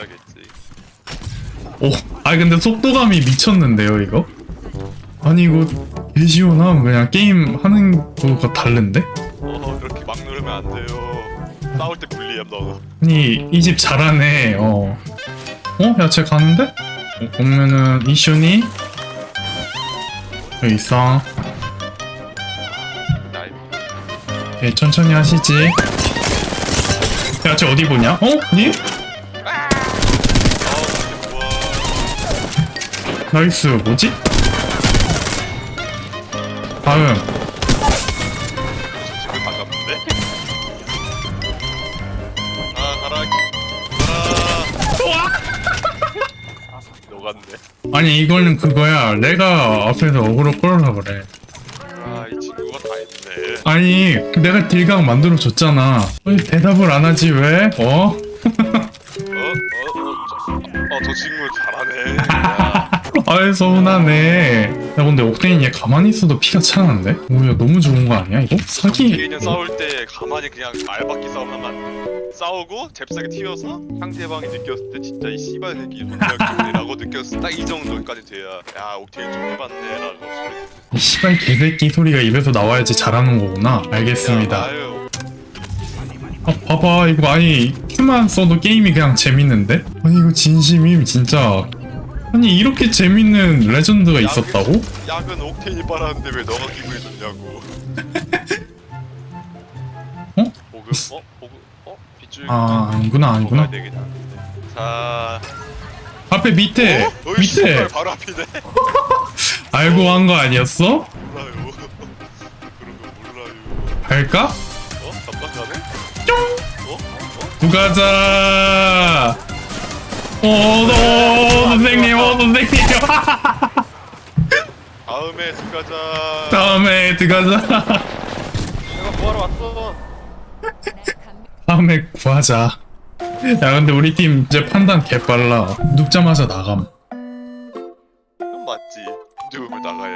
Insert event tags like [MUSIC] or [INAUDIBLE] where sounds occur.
먹어야겠지. 오, 아 근데 속도감이 미쳤는데요 이거? 아니 이거 개시원함 그냥 게임 하는 거가 다른데? 어 그렇게 막 누르면 안 돼요. 싸울 때 불리함 너. 아니 이 집 잘하네 어 어? 야 쟤 가는데? 어, 보면은 이슈니 여기 있어 나이. 예, 천천히 하시지 야 쟤 어디 보냐? 어? 니? 나이스 뭐지? 다음 지금 반갑는데? 아 가라. 가라. 녹았네. 아니 이거는 그거야 내가 앞에서 어그로 끌어라 그래 아이 친구가 다 했네. 아니 내가 딜각 만들어 줬잖아 왜 대답을 안 하지 왜? 어? 어? 어? 어? 저, 어, 저 친구 잘하네. 야, [LAUGHS] [LAUGHS] 아이 서운하네 야 근데 옥테인 얘 가만히 있어도 피가 차는데? 뭐야 너무 좋은 거 아니야 이거? 사기 개인은 싸울 때 가만히 그냥 알바끼 싸움하면 안 돼. 싸우고 잽싸게 튀어서 상대방이 느꼈을 때 진짜 이 씨발 새끼 존나라고 느꼈을 딱이 정도까지 돼야 야 옥테인 좀 해봤네라고 소리. 이 씨발 개새끼 소리가 입에서 나와야지 잘하는 거구나 알겠습니다 아유, 아 봐봐 이거 아니 큐만 써도 게임이 그냥 재밌는데? 아니 이거 진심임 진짜 아니 이렇게 재밌는 레전드가 있었다고? 약은 옥테인이 빨았는데 왜 너가 기분이 좋냐고. [LAUGHS] 어? 보급? 어? 보급? 어? 빗줄? 아 아니구나 아니구나 되긴 하는데. 자, 앞에 밑에 어? 어이, 밑에 씨발, 바로 앞이네. [LAUGHS] 알고 한 거 아니었어? 몰라요. [LAUGHS] 그런 거 몰라요. 갈까? 어? 잠깐 가네? 어? 어? 부가자 어, 너, 선생님, 어, 선생님. [LAUGHS] 다음에 들어가자. 다음에 들어가자. 내가 구하러 왔어. 다음에 구하자. 야, 근데 우리 팀 이제 판단 개빨라. 눕자마자 나감. 그럼 맞지. 누우면 나가야지.